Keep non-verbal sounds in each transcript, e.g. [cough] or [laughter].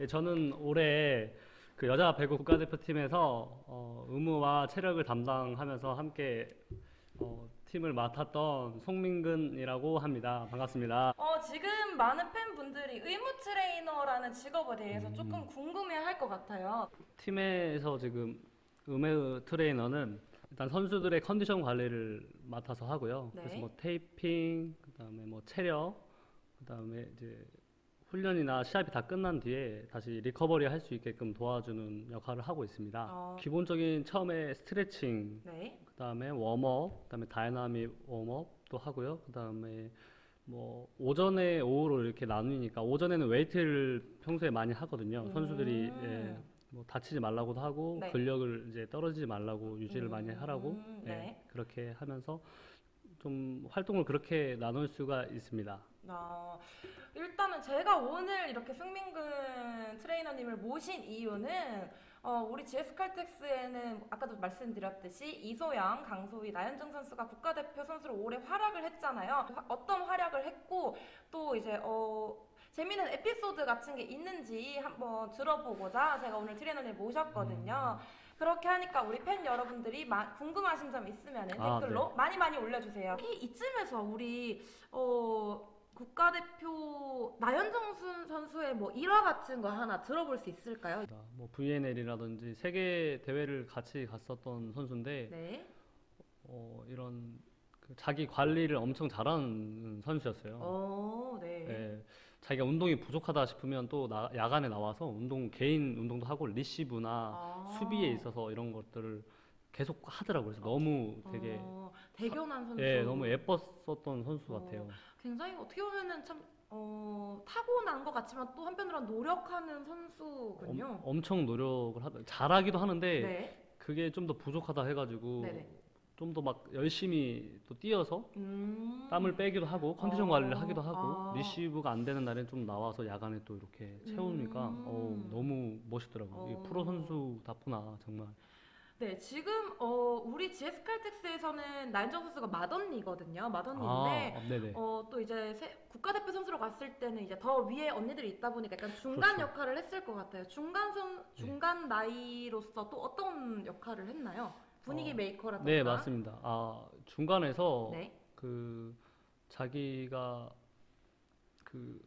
예, 저는 올해 그 여자 배구 국가대표팀에서 어, 의무와 체력을 담당하면서 함께 어, 팀을 맡았던 송민근이라고 합니다. 반갑습니다. 어, 지금 많은 팬분들이 의무 트레이너라는 직업에 대해서 음. 조금 궁금해 할 것 같아요. 팀에서 지금 의무 트레이너는 일단 선수들의 컨디션 관리를 맡아서 하고요. 네. 그래서 뭐 테이핑, 그다음에 뭐 체력, 그다음에 이제 훈련이나 시합이 다 끝난 뒤에 다시 리커버리 할 수 있게끔 도와주는 역할을 하고 있습니다. 어. 기본적인 처음에 스트레칭, 네. 그다음에 웜업, 그다음에 다이나믹 웜업도 하고요. 그다음에 뭐 오전에 오후로 이렇게 나누니까 오전에는 웨이트를 평소에 많이 하거든요. 선수들이 음. 예, 뭐 다치지 말라고도 하고 네. 근력을 이제 떨어지지 말라고 유지를 많이 하라고 음, 예, 네. 그렇게 하면서 좀 활동을 그렇게 나눌 수가 있습니다. 어, 일단은 제가 오늘 이렇게 승민근 트레이너님을 모신 이유는 어, 우리 GS 칼텍스에는 아까도 말씀드렸듯이 이소영, 강소희, 나현정 선수가 국가대표 선수로 올해 활약을 했잖아요. 화- 어떤 활약을 했고 또 이제 어, 재미있는 에피소드 같은 게 있는지 한번 들어보고자 제가 오늘 트레이너님 모셨거든요. 그렇게 하니까 우리 팬 여러분들이 마- 궁금하신 점 있으면 아, 댓글로 많이 많이 올려주세요. 이, 이쯤에서 우리 어, 국가대표 나현정 수- 선수의 뭐 일화 같은 거 하나 들어볼 수 있을까요? 뭐 VNL이라든지 세계 대회를 같이 갔었던 선수인데 네. 어, 이런 그 자기 관리를 엄청 잘하는 선수였어요. 어, 네. 예, 자기가 운동이 부족하다 싶으면 또 나- 야간에 나와서 운동 개인 운동도 하고 리시브나 아. 수비에 있어서 이런 것들을 계속 하더라고요. 그래서 너무 되게 어, 대견한 선수. 예, 너무 예뻤었던 선수 어, 같아요. 굉장히 어떻게 보면은 참 어, 타고난 것 같지만 또 한편으로는 노력하는 선수군요. 엄, 청 노력을 하다 잘하기도 하는데 네. 그게 좀 더 부족하다 해가지고 네네. 좀더 막 열심히 또 뛰어서 음. 땀을 빼기도 하고 컨디션 어, 관리를 하기도 하고 아. 리시브가 안 되는 날엔 좀 나와서 야간에 또 이렇게 채우니까 음. 어우, 너무 멋있더라고요. 어. 프로 선수답구나 정말. 네, 지금 어, 우리 GS 칼텍스에서는 나인정 선수가 맏언니거든요. 맏언니인데 아, 네네. 어, 또 이제 세- 국가대표 선수로 갔을 때는 이제 더 위에 언니들이 있다 보니까 약간 중간 그렇죠. 역할을 했을 것 같아요. 중간 선 중간 나이로서 또 어떤 역할을 했나요? 분위기 어, 메이커라든가. 네 맞습니다. 아 중간에서 네. 그 자기가 그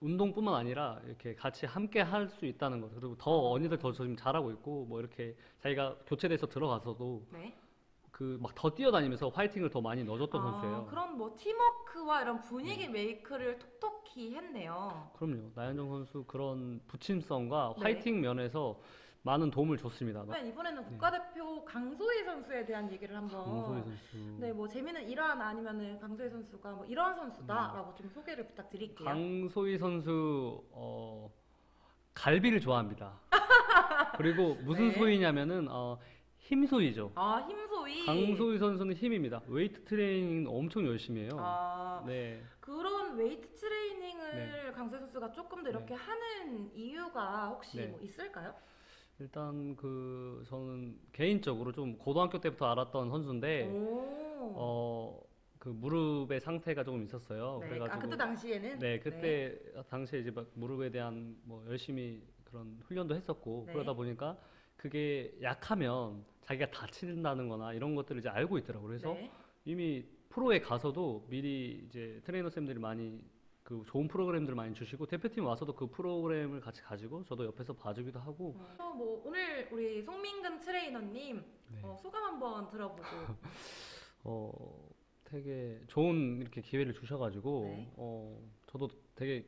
운동뿐만 아니라 이렇게 같이 함께 할 수 있다는 것 그리고 더 언니들 더 지금 잘하고 있고 뭐 이렇게 자기가 교체돼서 들어가서도 네. 그 막 더 뛰어다니면서 화이팅을 더 많이 넣어줬던 아, 선수예요. 그런 뭐 팀워크와 이런 분위기 메이크를 톡톡히 했네요. 그럼요. 나현정 선수 그런 부침성과 네. 화이팅 면에서 많은 도움을 줬습니다. 그러면 이번에는 국가대표 강소희 선수에 대한 얘기를 한번 네. 강소희 선수. 네, 뭐 재미는 일화나 아니면은 강소희 선수가 뭐 이런 선수다라고 좀 소개를 부탁드릴게요. 강소희 선수 어, 갈비를 좋아합니다. [laughs] 그리고 무슨 네. 소이냐면은 어, 힘소이죠. 아 힘소희. 강소희 선수는 힘입니다. 웨이트 트레이닝 엄청 열심히 해요. 아 네. 그런 웨이트 트레이닝을 강소희 선수가 조금 더 이렇게 네. 하는 이유가 혹시 네. 뭐 있을까요? 일단 그 저는 개인적으로 좀 고등학교 때부터 알았던 선수인데 오. 어, 그 무릎의 상태가 조금 있었어요. 네. 그래가지고 아 그때 당시에는 네, 그때 당시에 이제 막 무릎에 대한 뭐 열심히 그런 훈련도 했었고 네. 그러다 보니까 그게 약하면 자기가 다친다는 거나 이런 것들을 이제 알고 있더라고요. 그래서 네. 이미 프로에 가서도 미리 이제 트레이너 쌤들이 많이 그 좋은 프로그램들을 많이 주시고 대표팀 와서도 그 프로그램을 같이 가지고 저도 옆에서 봐주기도 하고 어, 뭐 오늘 우리 송민근 트레이너님 네. 어, 소감 한번 들어보고 [laughs] 어 되게 좋은 이렇게 기회를 주셔가지고 네. 어 저도 되게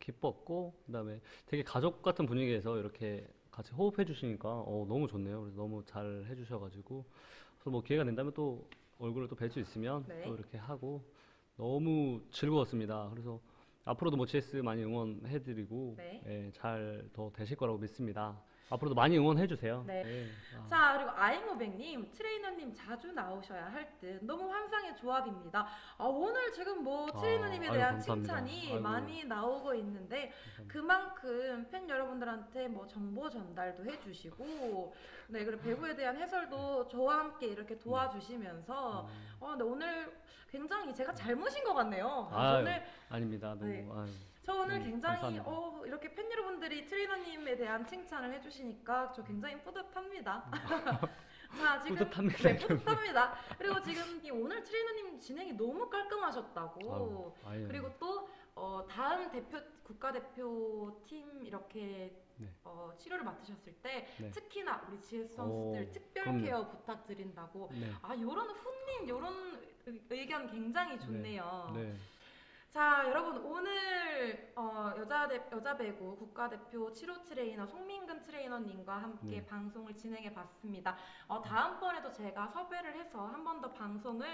기뻤고 그다음에 되게 가족 같은 분위기에서 이렇게 같이 호흡해 주시니까 어 너무 좋네요. 그래서 너무 잘 해주셔가지고 그래서 뭐 기회가 된다면 또 얼굴을 또 뵐 수 있으면 네. 또 이렇게 하고 너무 즐거웠습니다. 그래서 앞으로도 뭐 GS 많이 응원해드리고 네. 예, 잘더 되실 거라고 믿습니다. 앞으로도 많이 응원해 주세요. 네. 아. 자 그리고 아이모백님 트레이너님 자주 나오셔야 할 듯 너무 환상의 조합입니다. 아, 오늘 지금 뭐 아, 트레이너님에 아유, 대한 감사합니다. 칭찬이 아이고. 많이 나오고 있는데 감사합니다. 그만큼 팬 여러분들한테 뭐 정보 전달도 해주시고 네 그리고 배구에 대한 해설도 저와 함께 이렇게 도와주시면서 어, 근데 오늘 굉장히 제가 잘 모신 것 같네요. 아유, 오늘 아닙니다. 너무 네. 아유. 저 오늘 음, 굉장히 감사합니다. 어, 이렇게 팬 여러분들이 트레이너님에 대한 칭찬을 해주시니까 저 굉장히 뿌듯합니다. [laughs] 자 [laughs] 지금 뿌듯합니다. 네, 뿌듯합니다. 그리고 지금 이 오늘 트레이너님 진행이 너무 깔끔하셨다고. 아유, 아유. 그리고 또 어, 다음 대표 국가 대표 팀 이렇게 네. 어, 치료를 맡으셨을 때 네. 특히나 우리 GS 선수들 오, 특별 그럼요. 케어 부탁드린다고. 네. 아 요런 훈님 의- 의견 굉장히 좋네요. 네. 자 여러분 오늘 어, 여자 대, 여자 배구 국가 대표 치료 트레이너 송민근 트레이너님과 함께 네. 방송을 진행해 봤습니다. 어, 다음번에도 제가 섭외를 해서 한 번 더 방송을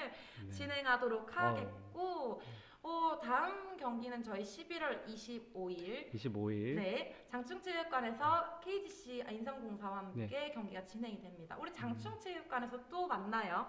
네. 진행하도록 하겠고 어, 다음 경기는 저희 11월 25일 25일. 네, 장충체육관에서 KGC 인삼공사와 함께 네. 경기가 진행이 됩니다. 우리 장충체육관에서 또 만나요.